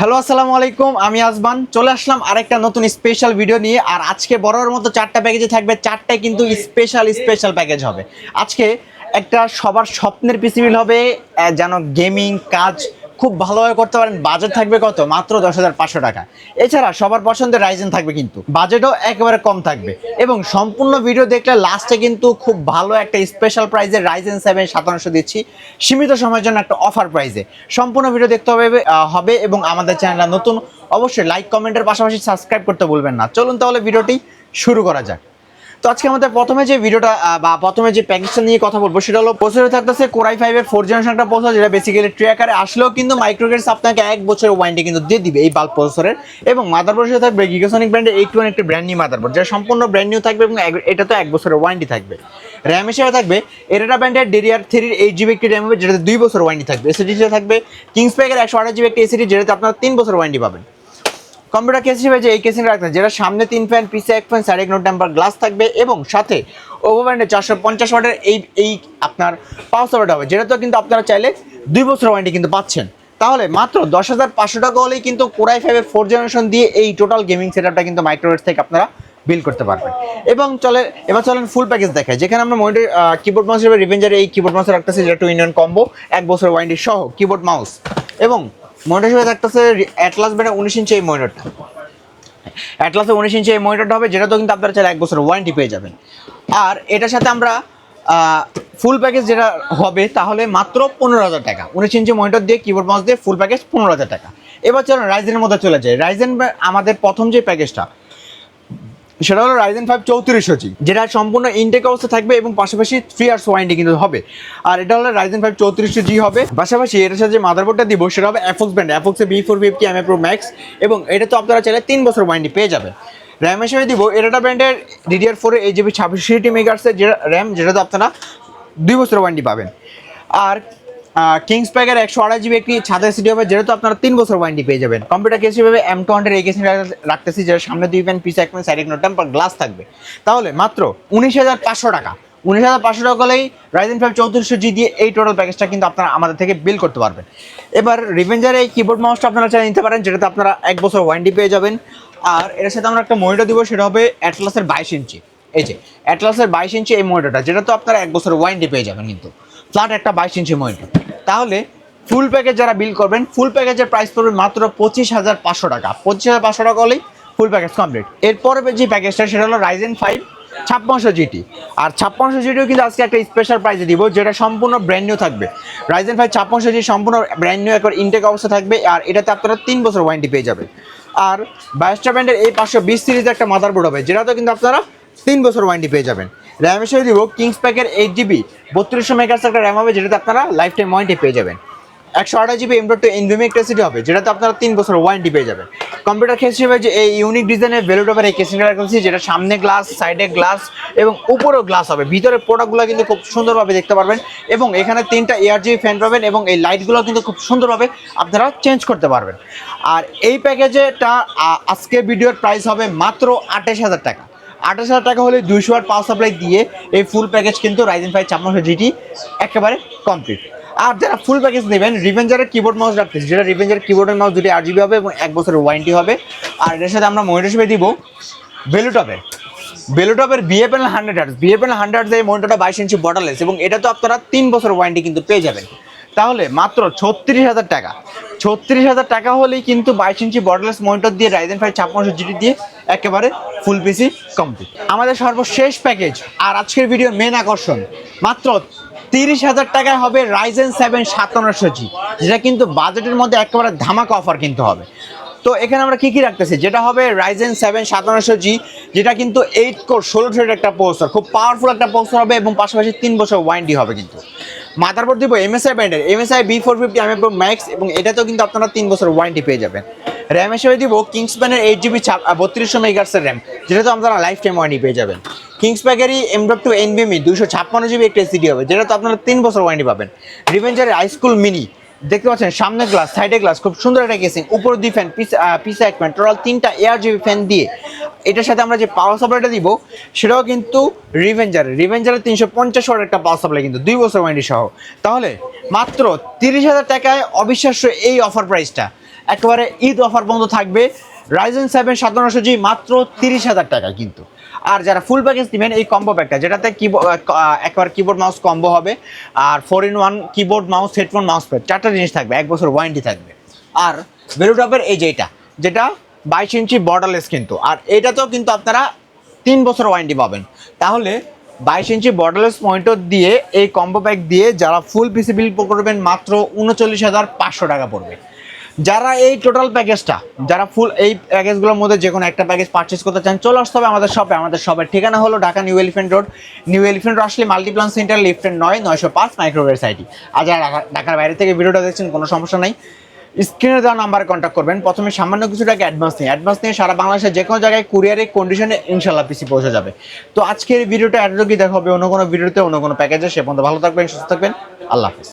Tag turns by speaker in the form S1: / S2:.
S1: Hello আসসালামু আলাইকুম আমি আসবান চলে আসলাম আরেকটা নতুন স্পেশাল ভিডিও নিয়ে। আর আজকে বড়র মতো চারটা প্যাকেজে থাকবে চারটায় কিন্তু স্পেশাল স্পেশাল প্যাকেজ হবে। আজকে একটা সবার স্বপ্নের পিসিবিল হবে যেন গেমিং কাজ খুব ভালোভাবে করতে পারেন। বাজেট থাকবে কত? মাত্র দশ হাজার পাঁচশো টাকা। এছাড়া সবার পছন্দের রাইজেন থাকবে কিন্তু। বাজেটও একেবারে কম থাকবে। এবং সম্পূর্ণ ভিডিও দেখলে লাস্টে কিন্তু খুব ভালো একটা স্পেশাল প্রাইজে রাইজেন সেভেন সাতান্নশো দিচ্ছি। সীমিত সময়ের জন্য একটা অফার প্রাইজে সম্পূর্ণ ভিডিও দেখতে হবে হবে এবং আমাদের চ্যানেলটা নতুন। অবশ্যই লাইক কমেন্টের পাশাপাশি সাবস্ক্রাইব করতে ভুলবেন না। চলুন তাহলে ভিডিওটি শুরু করা যাক। তো আজকে আমাদের প্রথমে যে ভিডিওটা বা প্রথমে যে প্যাকেজটা নিয়ে কথা বলব, সেটা হলো প্রসেসর থাকতেছে কোরাই ফাইভের ফোর জেনারেশন একটা প্রসেসর যেটা বেসিক্যালি ট্র্যাকারে আসলেও কিন্তু মাইক্রোগেটস আপনাকে এক বছরের ওয়ারেন্টি কিন্তু দিয়ে দিবে এই বাল্ব প্রসেসরের এবং মাদারবোর্ড হিসেবে থাকবে গিগাসনিক ব্র্যান্ডের এইট ওয়ান একটি ব্র্যান্ড নিউ মাদারবোর্ড যেটা সম্পূর্ণ ব্র্যান্ড নিউ থাকবে এবং এটা তো এক বছরের ওয়ারেন্টি থাকবে। র্যাম হিসেবে থাকবে এরাটা ব্র্যান্ডের ডেরিয়ার থ্রির এইট জিবি একটি র্যাম হবে যেটাতে দুই বছর ওয়ারেন্টি থাকবে। এসিডি থাকবে কিংস প্যাকের একশো আঠাশ জিবি একটি এসিডি যেটাতে আপনারা তিন বছর ওয়ারেন্টি পাবেন। কম্পিউটার কেস হিসেবে যে এই কেসিং রাখতে যেটা সামনে তিন ফ্যান পিছে এক fan side note temper glass থাকবে এবং সাথে ওভারব্যান্ডে চারশো পঞ্চাশ ওয়াটের এই এই আপনার পাওয়ার সাপোর্ট হবে, যেটা তো কিন্তু আপনারা চাইলে দুই বছর ওয়ারেন্টি কিন্তু পাচ্ছেন। তাহলে মাত্র দশ হাজার পাঁচশো টাকা হলেই কিন্তু কোরাই ফাইভের ফোর জেনারেশন দিয়ে এই টোটাল গেমিং সেটআপটা কিন্তু মাইক্রোওয়েভ থেকে আপনারা বিল করতে পারবেন। এবং চলে, এবার চলেন ফুল প্যাকেজ দেখায় যেখানে আমরা মনিটর কিবোর্ড মাউস হিসেবে রিভেঞ্জার এই কিবোর্ড মাউস রাখতেছি যেটা টু ইন্ডিয়ান কম্বো এক বছর ওয়ারেন্টি সহ কিবোর্ড মাউস এবং মনিটর হিসেবে থাকতেছে অ্যাটলাস ব্র্যান্ডের উনিশ ইঞ্চি এই মনিটরটা। অ্যাটলাসে উনিশ ইঞ্চি এই মনিটরটা হবে যেটা তো কিন্তু আপনারা চাইলে এক বছর ওয়ারেন্টি পেয়ে যাবেন। আর এটার সাথে আমরা ফুল প্যাকেজ যেটা হবে, তাহলে মাত্র পনেরো হাজার টাকা। উনিশ ইঞ্চি মনিটর দিয়ে কিবোর্ড মাউস দিয়ে ফুল প্যাকেজ পনেরো হাজার টাকা। এবার চলুন রাইজেনের মধ্যে চলে যায় রাইজেন আমাদের প্রথম যে প্যাকেজটা সেটা হলো রাইজেন ফাইভ চৌত্রিশশো জি যেটা সম্পূর্ণ ইনটেক অবস্থা থাকবে এবং পাশাপাশি থ্রি ইয়ার্স ওয়ারেন্টি কিন্তু হবে। আর এটা হলো রাইজেন ফাইভ চৌত্রিশশো জি হবে। পাশাপাশি এটার সাথে যে মাদারবোর্ডটা দিব, সেটা হবে Afox brand অ্যাফক্সে B four fifty M pro max এবং এটা তো আপনারা চাইলে তিন বছর ওয়ারেন্টি পেয়ে যাবেন। র্যাম হিসেবে দিব, এটা ব্র্যান্ডের ডিডিআর ফোরে এই জিবি ছাব্বিশটি মেগার্সের যে র্যাম যেটা তো আপনারা দুই বছর ওয়ারেন্টি পাবেন। আর কিংস প্যাকের একশো আড়াই জিবি একটি ছাদের সিটি হবে, যেটা তো আপনারা তিন বছর ওয়ারেন্টি পেয়ে যাবেন। কম্পিউটার কেস হিসেবে এম টু হান্ড্রেড এই রাখতেছি, যেটা সামনে দুই প্যান পিস এক fan side note temper glass থাকবে। তাহলে মাত্র উনিশ হাজার পাঁচশো টাকা। উনিশ হাজার পাঁচশো টাকা হলেই রাইজেন ফাইভ চৌত্রিশশো জি দিয়ে এই টোটাল প্যাকেজটা কিন্তু আপনারা আমাদের থেকে বিল করতে পারবেন। এবার রিভেঞ্জার এই কিবোর্ড মাউসটা আপনারা চাইলে নিতে পারেন, যেটাতে আপনারা এক বছর ওয়ারেন্টি পেয়ে যাবেন। আর এর সাথে আমরা একটা মনিটর দিব, সেটা হবে অ্যাটলাসের বাইশ ইঞ্চি। এই যে অ্যাটলাসের বাইশ ইঞ্চি এই মনিটরটা যেটা তো আপনারা এক বছর ওয়ারেন্টি পেয়ে যাবেন কিন্তু। ফ্ল্যাট একটা বাইশ ইঞ্চি মনিটর তাহলে ফুল প্যাকেজ যারা বিল করবেন ফুল প্যাকেজের প্রাইস পড়বে মাত্র পঁচিশ হাজার পাঁচশো টাকা। পঁচিশ হাজার পাঁচশো টাকা হলেই ফুল প্যাকেজ কমপ্লিট এরপরে যে প্যাকেজটা সেটা হলো রাইজেন ফাইভ ছাপ্পান্নশো জিটি আর ছাপ্পান্নশো জিটিও কিন্তু আজকে একটা স্পেশাল প্রাইজে দিব, যেটা সম্পূর্ণ ব্র্যান্ড নিউ থাকবে। রাইজেন ফাইভ ছাপ্পান্নশো জি সম্পূর্ণ ব্র্যান্ড নিউ একবার ইনটেক অবস্থা থাকবে, আর এটাতে আপনারা তিন বছর ওয়ারেন্টি পেয়ে যাবেন। আর বাইশটা ব্র্যান্ডের এই পাঁচশো বিশ সিরিজের একটা মাদারবোর্ড হবে যেটাতে কিন্তু আপনারা তিন বছর ওয়ারেন্টি পেয়ে যাবেন। র্যাম হিসেবে দিব কিংস প্যাকের এইট জিবি বত্রিশশো মেগার্স একটা র্যাম হবে, যেটাতে আপনারা লাইফ টাইম ওয়ারেন্টি পেয়ে যাবেন। একশো আঠাশ GB M dot two NVMe electricity হবে, যেটাতে আপনারা তিন বছর ওয়ারেন্টি পেয়ে যাবেন। কম্পিউটার কেস হিসেবে যে এই ইউনিক ডিজাইনের ভেলুটপের এই কেসিংটা রাখছি যেটা সামনে গ্লাস সাইডে গ্লাস এবং উপরেও গ্লাস হবে। ভিতরে প্রোডাক্টগুলো কিন্তু খুব সুন্দরভাবে দেখতে পারবেন এবং এখানে তিনটা এয়ার জিবি ফ্যান পাবেন এবং এই লাইটগুলো কিন্তু খুব সুন্দরভাবে আপনারা চেঞ্জ করতে পারবেন। আর এই প্যাকেজেটা আজকে ভিডিওর প্রাইস হবে মাত্র আঠাশ হাজার টাকা। আঠাশ হাজার টাকা হলে দুইশো ওয়াট পাওয়ার সাপ্লাই দিয়ে এই ফুল প্যাকেজ কিন্তু রাইজেন ফাইভ ছাপ্পান্নশো জিটি একেবারে কমপ্লিট আর যারা ফুল প্যাকেজ নেবেন রিভেঞ্জারের কিবোর্ড মাউস রাখতেছি। যেটা রিভেঞ্জার কিবোর্ডের মাউস দুটি আট হবে এবং এক বছরের ওয়ারেন্টি হবে। আর এটার সাথে আমরা মনিটর হিসেবে দিব বেলুটপের বেলুটপের বিএপএল হান্ড্রেড আর্টস বিএপএল হান্ড্রেড এই মনিটরটা বাইশ ইঞ্চি বর্ডারলেস এবং এটা তো আপনারা তিন বছর ওয়ারেন্টি কিন্তু পেয়ে যাবেন। তাহলে মাত্র ছত্রিশ হাজার টাকা। ছত্রিশ হাজার টাকা হলেই কিন্তু বাইশ ইঞ্চি বর্ডারলেস মনিটর দিয়ে রাইজেন ফাইভ ছাপ্পান্নশো জিটি দিয়ে একেবারে ফুল পিসি কমপ্লিট আমাদের সর্বশেষ প্যাকেজ আর আজকের ভিডিওর মেন আকর্ষণ, মাত্র তিরিশ হাজার টাকায় হবে রাইজেন সেভেন সাতান্নশো জি যেটা কিন্তু বাজেটের মধ্যে একেবারে ধামাকা অফার কিন্তু হবে। তো এখানে আমরা কি কি রাখতেছি? যেটা হবে রাইজেন সেভেন সাতান্নশো জি যেটা কিন্তু এইট কোর ষোলো থ্রেড একটা পোস্টার খুব পাওয়ারফুল একটা পোস্টার হবে এবং পাশাপাশি তিন বছর ওয়ারেন্টি হবে কিন্তু। মাদারবোর্ড দিব এমএসআই ব্র্যান্ডের এমএসআই বি ফোর ফিফটি আমি ম্যাক্স এবং এটাতেও কিন্তু আপনারা তিন বছর ওয়ারেন্টি পেয়ে যাবেন। র্যাম হিসেবে দিব কিংস প্যানের এইট জিবি ছাপ বত্রিশশো মেগার্সের র্যাম যেটা তো আপনারা লাইফ টাইম ওয়ারেন্টি পেয়ে যাবেন। কিংস প্যাকেরই এম ডট টু এনবিএমই দুশো ছাপ্পান্ন জিবি একটা এসিডি হবে যেটা তো আপনারা তিন বছর ওয়ারেন্টি পাবেন। রিভেঞ্জারের হাইস্কুল মিনি দেখতে পাচ্ছেন, সামনে গ্লাস সাইডে গ্লাস খুব সুন্দর একটা কেসিং উপর দুই ফ্যান পিস পিসা এক ফ্যান টোটাল তিনটা এয়ার জিবি ফ্যান দিয়ে। এটার সাথে আমরা যে পাওয়ার সাপ্লাইটা দিব, সেটাও কিন্তু রিভেঞ্জার রিভেঞ্জারের তিনশো পঞ্চাশ ওয়াট একটা পাওয়ার সাপ্লাই কিন্তু, দুই বছর ওয়ারেন্টি সহ। তাহলে, মাত্র তিরিশ হাজার টাকায় অবিশ্বাস্য এই অফার প্রাইসটা একেবারে ঈদ অফার বন্ধ থাকবে। রাইজেন সেভেন সাতান্নশো জি মাত্র তিরিশ হাজার টাকা কিন্তু। আর যারা ফুল প্যাকেজ নেবেন, এই কম্বো প্যাকটা যেটাতে কিবোর্ড একবার কিবোর্ড মাউস কম্বো হবে, আর four in one keyboard mouse headphone mouse pad চারটা জিনিস থাকবে, এক বছর ওয়ারেন্টি থাকবে। আর ভেলুটপের এই যেটা যেটা বাইশ ইঞ্চি বর্ডারলেস কিন্তু, আর এটাতেও কিন্তু আপনারা তিন বছর ওয়ারেন্টি পাবেন। তাহলে বাইশ ইঞ্চি বর্ডারলেস মনিটর দিয়ে, এই কম্বো প্যাক দিয়ে যারা ফুল পিসি বিল করবেন, মাত্র উনচল্লিশ হাজার পাঁচশো টাকা পড়বে। যারা এই টোটাল প্যাকেজটা যারা ফুল এই প্যাকেজগুলোর মধ্যে যে কোনো একটা প্যাকেজ পারচেস করতে চান, চলে আসতে হবে আমাদের শপে আমাদের শপের ঠিকানা হলো Dhaka New Elephant Road. New Elephant Road আসলে মাল্টিপ্লান সেন্টার লিফটের নয়, নয়শো পাঁচ মাইক্রোওয়েভ সাইটি আর যারা ঢাকার বাইরে থেকে ভিডিওটা দেখছেন, কোনো সমস্যা নাই। স্ক্রিনে দেওয়া নাম্বারে কন্ট্যাক্ট করবেন। প্রথমে সামান্য কিছু টাকা অ্যাডভান্স নিয়ে অ্যাডভান্স নিয়ে সারা বাংলাদেশের যে কোনো জায়গায় কুরিয়ারের কন্ডিশনে ইনশাল্লাহ পিসি পৌঁছে যাবে। তো আজকের ভিডিওটা এতটুকুই। দেখা হবে অন্য কোনো ভিডিওতে অন্য কোনো প্যাকেজে সে পর্যন্ত ভালো থাকবেন, সুস্থ থাকবেন। আল্লাহ হাফিজ।